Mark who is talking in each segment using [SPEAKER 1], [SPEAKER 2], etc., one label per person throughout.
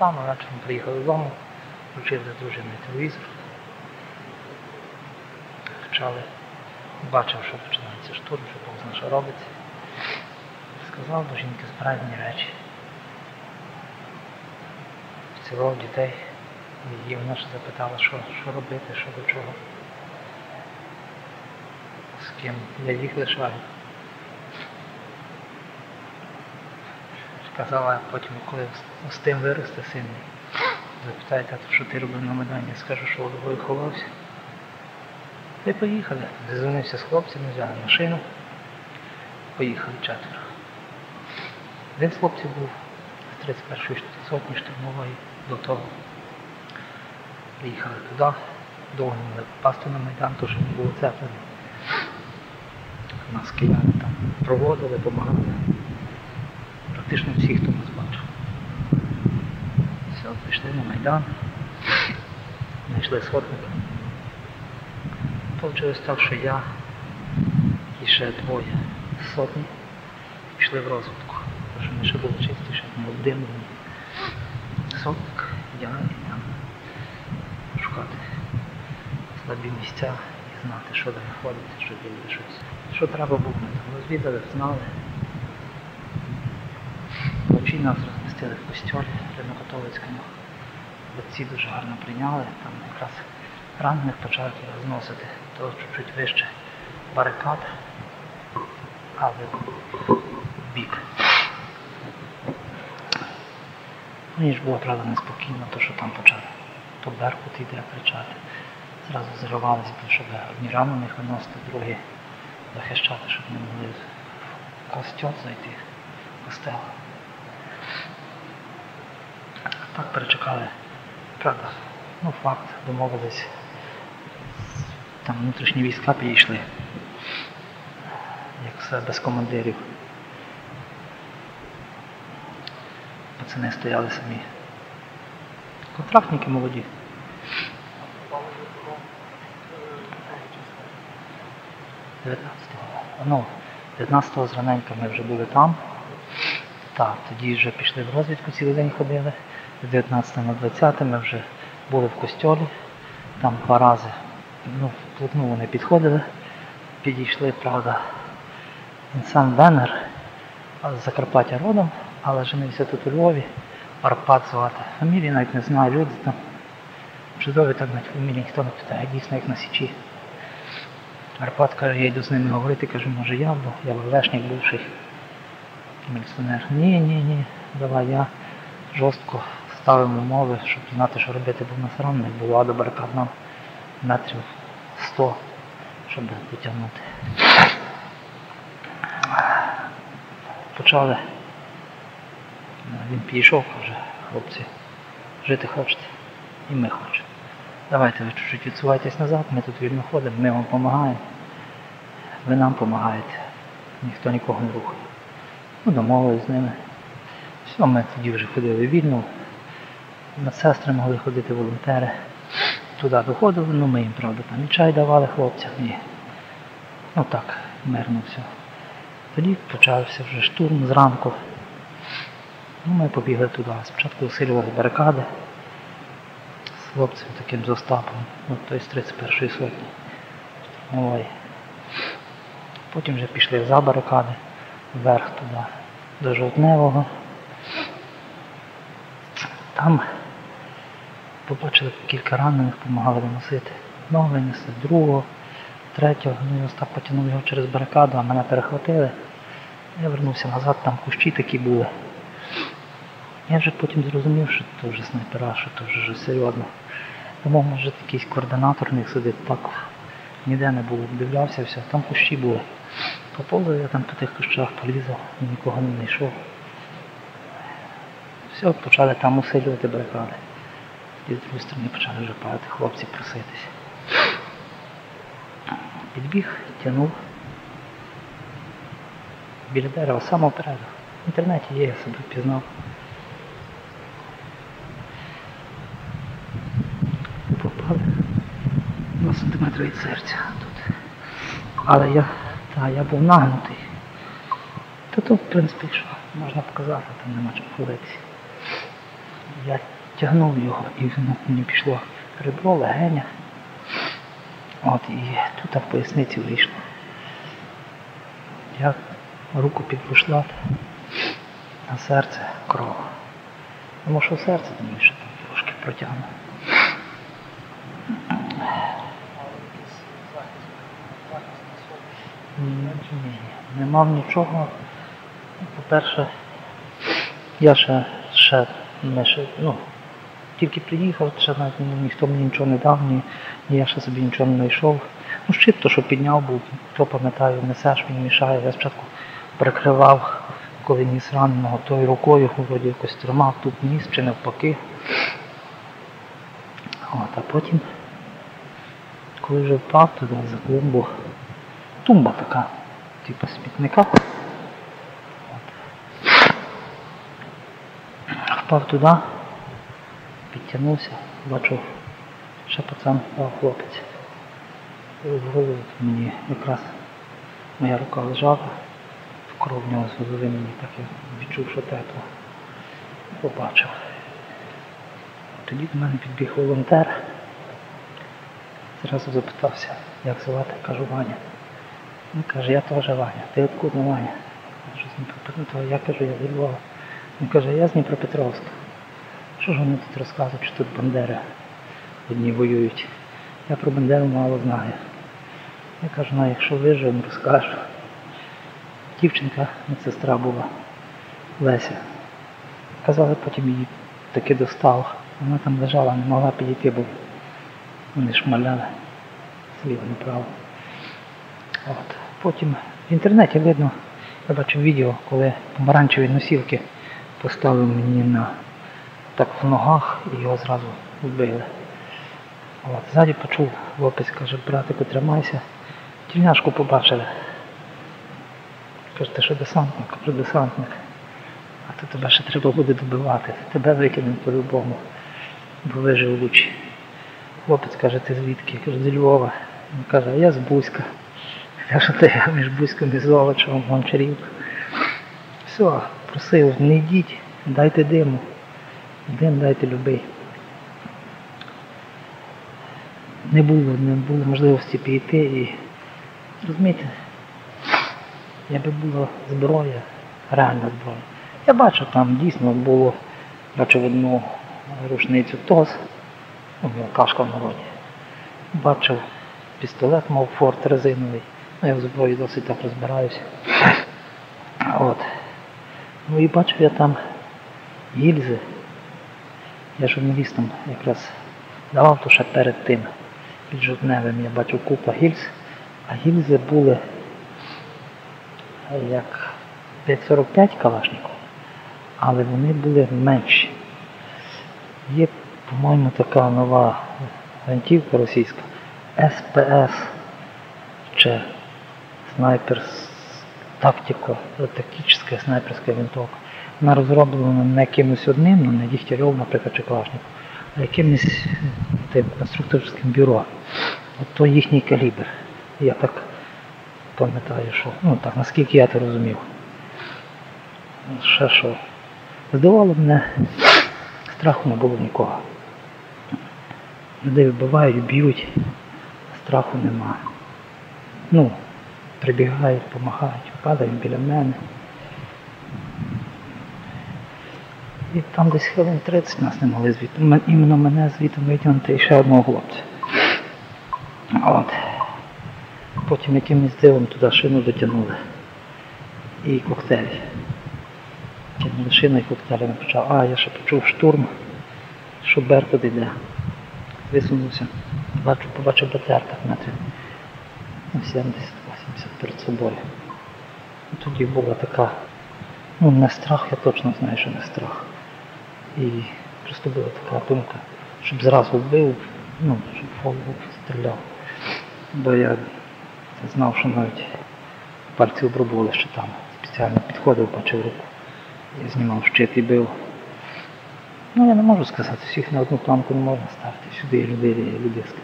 [SPEAKER 1] Як поїхав спонтанно, приїхав додому, включив за дружиною телевізор. Почали, бачив, що починається штурм, що повзно, що робиться. Сказав до жінки справжні речі. Цілував дітей. І вона ж запитала, що, що робити, що до чого. З ким я їх лишаю. Сказала потім, коли з тим виросте син, запитає тато, що ти робив на Майдані, я скажу, що головою ховався. Та й поїхали. Зазвонився з хлопцями, взяли машину. Поїхали четверо. Один з хлопців був з 31-ї сотні штурмової до того. Приїхали туди, довго не попасти на Майдан, тому що не було цеплення. Нас кияни там проводили, допомагали. Практично всі, хто нас бачив. Все, пішли на Майдан. Знайшли сходники. Получилось так, що я і ще двоє сотні пішли в розвитку. Тому що ми ще було чистіше, не обдимлені. Сотник, я і там шукати слабі місця і знати, що де знаходиться, що де щось. Що треба було, ми там розвідали, знали. Вночі нас розмістили в костьолі Римокатолицькому. Отці дуже гарно прийняли, там якраз ранених почали розносити, то чуть-чуть вище барикад, але бік. Мені ж було правда неспокійно, то що там почали то Беркут йде кричати. Зразу заривалися, щоб одні ранених виносити, другі захищати, щоб не могли в костьол зайти, в костел. Так перечекали. Правда, ну факт, домовились. Там внутрішні війська підійшли. Як все без командирів. Пацани стояли самі. Контрактники молоді. Ну, 19-го зраненька ми вже були там. Так, тоді вже пішли в розвідку, цілий день ходили. З 19 на 20 ми вже були в костьолі. Там два рази ну, вплотну вони підходили. Підійшли, правда, він сам Венгер, з Закарпаття родом, але женився тут у Львові. Арпад звати. Фамілії навіть не знаю, люди там чудові, так навіть фамілії ніхто не питає, дійсно як на Січі. Арпад каже, я йду з ними говорити, кажу, може я, бо я Лешник бувший міліціонер. Ні, ні, ні, давай я жорстко ставимо умови, щоб знати, що робити, бо в нас рано не було, а до барикад нам метрів 100, щоб потягнути. Почали. Він підійшов, каже, хлопці, жити хочете, і ми хочемо. Давайте ви чуть-чуть відсувайтесь назад, ми тут вільно ходимо, ми вам допомагаємо. Ви нам допомагаєте. Ніхто нікого не рухає. Ну, домовились з ними. Все, ми тоді вже ходили вільно. Медсестри могли ходити волонтери. Туди доходили, ну ми їм, правда, там і чай давали хлопцям. І... Ну так, мирно все. Тоді почався вже штурм зранку. Ну, ми побігли туди. Спочатку усилювали барикади з хлопцем таким з Остапом, ну, той з 31-ї сотні. Ой. Потім вже пішли за барикади, вверх туди, до Жовтневого. Там побачили кілька ранених, допомагали виносити. Одного винесли, другого, третього, ну і Остап потягнув його через барикаду, а мене перехватили. Я вернувся назад, там кущі такі були. Я вже потім зрозумів, що це вже снайпера, що це вже серйозно. Тому може якийсь координатор в них сидить, так ніде не було, дивлявся, все, там кущі були. Поповзав я там по тих кущах, полізав, нікого не знайшов. Все, почали там усилювати барикади. І з другої сторони почали вже падати хлопці проситись. Підбіг, тягнув. Біля дерева, самого переду. В інтернеті є, я себе пізнав. Попали 2 сантиметри від серця тут. Але я, та, я був нагнутий. То тут, в принципі, що можна показати, там нема чого хвилитися. Я тягнув його і воно мені пішло ребро, легеня. От і тут в поясниці вийшло. Я руку під бушлат, на серце кров. Тому що серце там ще там трошки протягне. Ні, не мав нічого. По-перше, я ще, ще, ще ну, тільки приїхав, навіть ніхто мені нічого не дав, ні, ні я ще собі нічого не знайшов. Ну, щит то, що підняв був, то пам'ятаю, несеш, він мішає. Я спочатку прикривав, коли ніс раненого, тою рукою вроді якось тримав, тут ніс чи навпаки. От, а потім, коли вже впав туди за клумбу, тумба така, типу смітника. Впав туди, підтягнувся, бачу, ще пацан впав хлопець. В голову мені якраз моя рука лежала, в кров в нього з мені так я відчув, що тепло. Побачив. Тоді до мене підбіг волонтер. Зразу запитався, як звати, кажу Ваня. Він каже, я теж Ваня. Ти откуда Ваня? Кажу, з Дніпропетровська. Я кажу, я зі Львова. Він каже, я з Дніпропетровська. Що ж вони тут розказують, що тут бандери одні воюють? Я про Бандеру мало знаю. Я кажу, ну якщо виживемо, розкажу. Дівчинка, медсестра була, Леся. Казали, потім її таки достав. Вона там лежала, не могла підійти, бо вони шмаляли зліва направо. От. Потім в інтернеті видно, я бачив відео, коли помаранчеві носілки поставив мені на так в ногах і його зразу вбили. От. Ззаді почув, хлопець каже, братику, тримайся. Тільняшку побачили. Каже, ти що десантник? Кажу, десантник. А то тебе ще треба буде добивати. Тебе викинуть по-любому. Бо вижив лучі. Хлопець каже, ти звідки? Каже, зі Львова. Він каже, а я з Бузька. Я що ти між Бузьком і Золочевом, Гончарівка. Все, просив, не йдіть, дайте диму. Дайте любий. Не було, не було можливості піти і розумієте, якби була зброя, реальна зброя. Я бачив там дійсно було, бачив одну рушницю ТОС, ну, кашка в народі. Бачив пістолет, мав форт резиновий. Ну, я в зброї досить так розбираюся. От. Ну і бачив я там гільзи. Я журналістам якраз давав то ще перед тим. Під жовтневим я бачив купа гільз, а гільзи були як 5,45 калашників, але вони були менші. Є, по-моєму, така нова гвинтівка російська СПС чи снайпер тактико, тактична снайперська винтовка. Вона розроблена не якимось одним, ну, не Дігтярьов, наприклад, чи Калашников, а якимось тим конструкторським бюро. От то їхній калібр. Я так пам'ятаю, що ну так, наскільки я це розумів. Ще що. Здавало мене, страху не було нікого. Людей вбивають, б'ють, страху нема. Ну, прибігають, допомагають, падають біля мене. І там десь хвилин 30 нас не могли звідти. Іменно мене звідти витягнути і ще одного хлопця. От. Потім якимось дивом туди шину дотягнули. І коктейль. Тягнули шину і коктейлями почав. А, я ще почув штурм, що Беркут йде. Висунувся. Бачу, побачив БТР так метрів. ну, 70-80 перед собою. І тоді була така, ну не страх, я точно знаю, що не страх. І просто була така думка, щоб зразу вбив, ну, щоб голову стріляв. Бо я знав, що навіть пальці обробували ще там. Спеціально підходив, бачив руку. Я знімав щит і бив. Ну я не можу сказати, всіх на одну планку не можна ставити. Сюди є люди, людиська.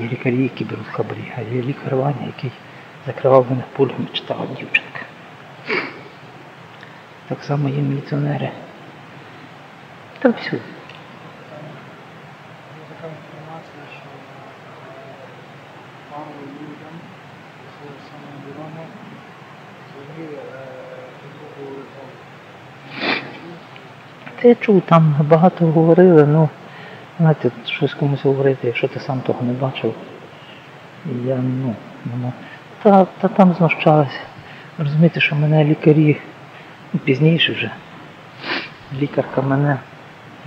[SPEAKER 1] Є лікарі, які беруть хабарі, а є лікар Ваня, який закривав мене пульгами, читала дівчинка. Так само є міліціонери. Та всюди.
[SPEAKER 2] Є така інформація, що пару людям з самовідомо взагалі другу
[SPEAKER 1] Та я чув, там багато говорили, ну, знаєте, щось комусь говорити, якщо ти сам того не бачив. Я, ну, нема. Та, та там знущалися. Розумієте, що мене лікарі ну, пізніше вже. Лікарка мене,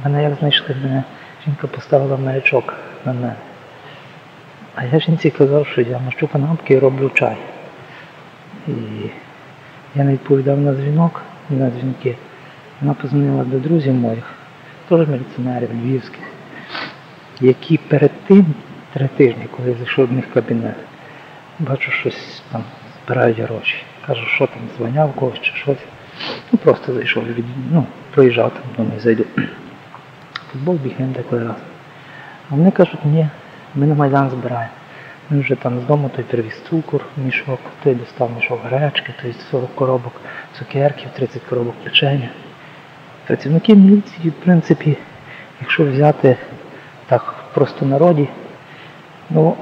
[SPEAKER 1] мене як знайшли, мене жінка поставила маячок на мене. А я жінці казав, що я мащу канапки і роблю чай. І я не відповідав на дзвінок, на дзвінки. Вона позвонила до друзів моїх, теж міліціонерів львівських, які перед тим, три тижні, коли я зайшов в них кабінет, бачу, щось там збирають гроші. Кажу, що там, дзвоняв когось чи щось. Ну просто зайшов, ну, проїжджав там, думаю, зайду. Футбол бігаємо деколи раз. А вони кажуть, ні, ми на Майдан збираємо. Він вже там з дому той привіз цукор, мішок, той достав мішок гречки, той 40 коробок цукерків, 30 коробок печення. Працівники міліції, в принципі, якщо взяти так просто народі, ну,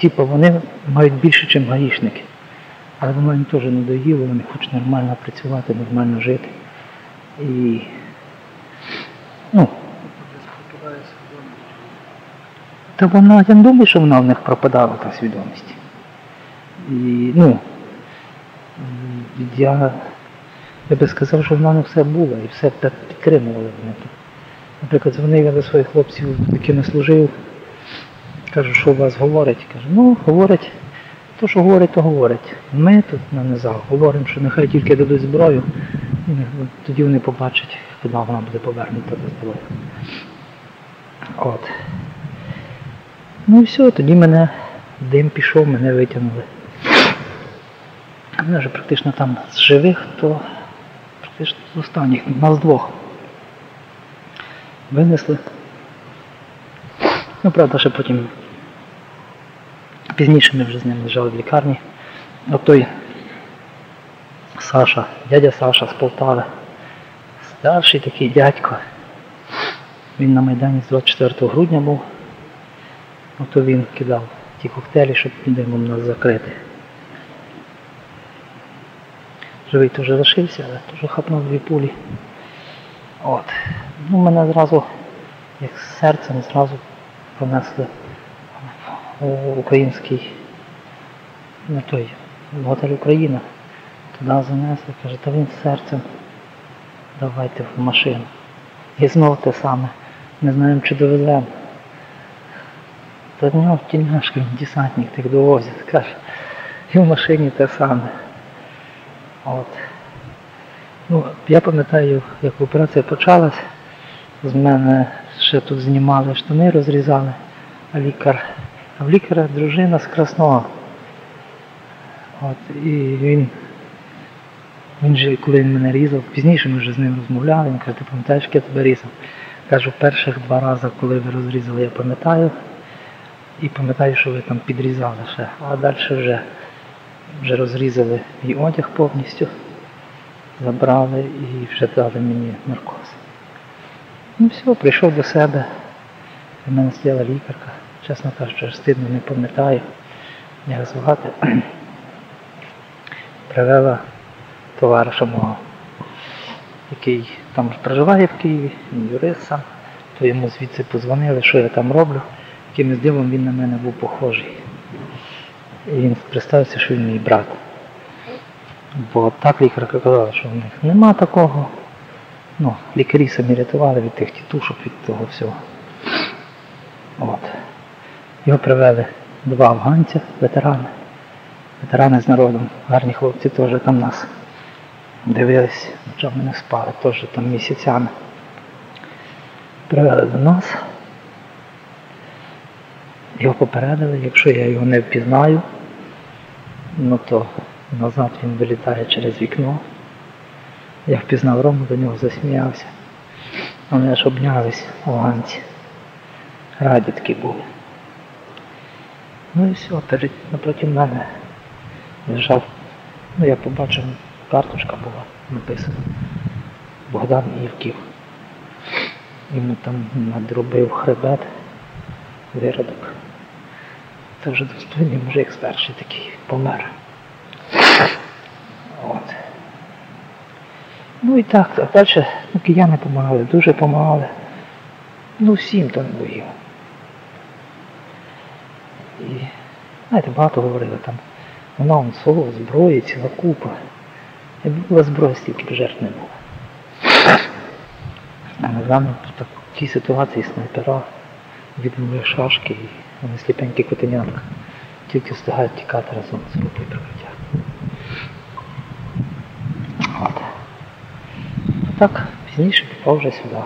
[SPEAKER 1] типу, вони мають більше, ніж гаїшники. Але воно їм теж надоїло, вони хочуть нормально працювати, нормально жити. І ну,
[SPEAKER 2] десь пропадає свідомість.
[SPEAKER 1] Та вона, я не думаю, що вона в них пропадала та свідомість. І, ну, я, я би сказав, що вона не все була і все підтримували вони. Наприклад, дзвонив я до своїх хлопців, з якими служив, кажу, що у вас говорять. Кажу, ну, говорять, то, що говорять, то говорять. Ми тут на низах говоримо, що нехай тільки дадуть зброю, і тоді вони побачать, куди вона буде повернута до зброю. От. Ну і все, тоді мене дим пішов, мене витягнули. Мене вже практично там з живих, то практично з останніх, нас двох. Винесли. Ну, правда, ще потім пізніше ми вже з ним лежали в лікарні. От той Саша, дядя Саша з Полтави. Старший такий дядько. Він на Майдані з 24 грудня був. Ото він кидав ті коктейлі, щоб димом нас закрити. Живий теж лишився, але теж хапнув дві пулі. От. Ну, мене зразу, як з серцем, зразу понесли в український, на той, в готель Україна. Туди занесли, каже, та він з серцем. Давайте в машину. І знову те саме. Не знаємо, чи довеземо. В нього тільняшки, він десантник так довозять, каже. І в машині те саме. От. Ну, я пам'ятаю, як операція почалась, з мене ще тут знімали штани, розрізали, а лікар, а в лікаря дружина з Красного. От, і він, він же, коли він мене різав, пізніше ми вже з ним розмовляли, він каже, ти пам'ятаєш, як я тебе різав? Кажу, перших два рази, коли ви розрізали, я пам'ятаю. І пам'ятаю, що ви там підрізали ще. А далі вже, вже розрізали і одяг повністю, забрали і вже дали мені наркоз. Ну все, прийшов до себе. У мене стояла лікарка. Чесно кажучи, стидно не пам'ятаю, як звати. Привела товариша мого, який там проживає в Києві, він юрист сам, то йому звідси позвонили, що я там роблю. Якимось дивом він на мене був похожий. І він представився, що він мій брат. Бо так лікарка казала, що в них нема такого. Ну, лікарі самі рятували від тих тітушок, від того всього. От. Його привели два афганця, ветерани. Ветерани з народом, гарні хлопці теж там нас дивились, ночами не спали, теж там місяцями. Привели до нас. Його попередили, якщо я його не впізнаю, ну то назад він вилітає через вікно. Я впізнав Рому, до нього засміявся. Вони аж обнялись афганці. Раді такі були. Ну і все, перед напроти мене лежав. Ну я побачив карточка була написана. Богдан Івків. Йому там надробив хребет, виродок. Це вже достойний мужик старший такий помер. От. Ну і так, а далі ну, кияни допомагали, дуже допомагали. Ну всім там боїв. І знаєте, багато говорили там. Вона он слово, зброї, ціла купа. Була зброя, стільки б жертв не було. А на в такій ситуації снайпера відмовили шашки і вони сліпенькі котенятка. Тільки встигають тікати разом з групою прикриття. От. А так, пізніше попав вже сюди.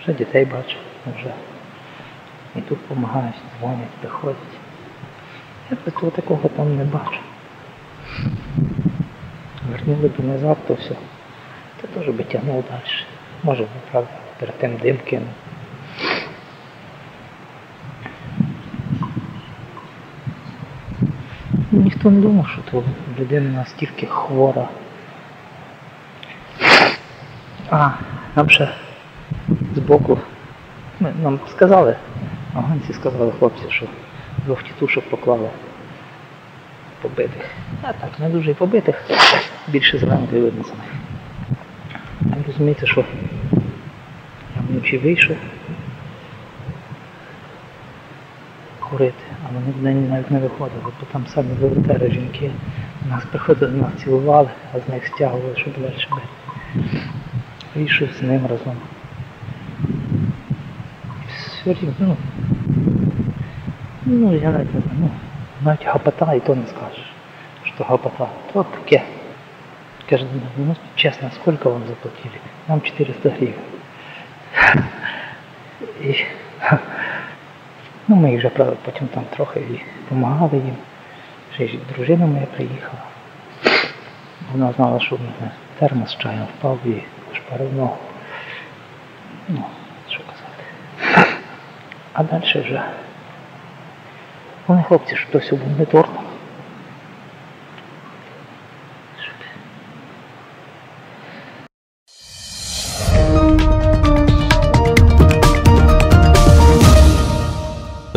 [SPEAKER 1] Вже дітей бачу, вже. І тут допомагають, дзвонять, приходять. Я такого такого там не бачу. Вернули б назад, то все. Це теж би тягнув далі. Може, би, правда, перед тим дим кинув. Ну, Ніхто не думав, що то людина настільки хвора. А, нам ще збоку ми, нам сказали, афганці сказали хлопці, що жовті тушок поклали побитих. А так, не дуже і побитих, більше зранку видно. Розумієте, що вночі вийшов курити, а вони вдень навіть не виходили, бо там самі волонтери жінки нас приходили, нас цілували, а з них стягували, щоб далі бити. Вийшов з ним разом. Все рівно, ну, ну я навіть не знаю, ну, навіть гапота і то не скажеш, що гапота. То таке. Каже, ну честно, сколько вам заплатили? Нам 400 гривен. І, ну, ми їх вже правда, потім там трохи і допомагали їм. Ще й дружина моя приїхала. Вона знала, що в мене термос з чаєм впав і шпарив ногу. Ну, що казати. А далі вже. Вони хлопці, що то був не торт.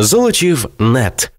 [SPEAKER 3] Золочів нет.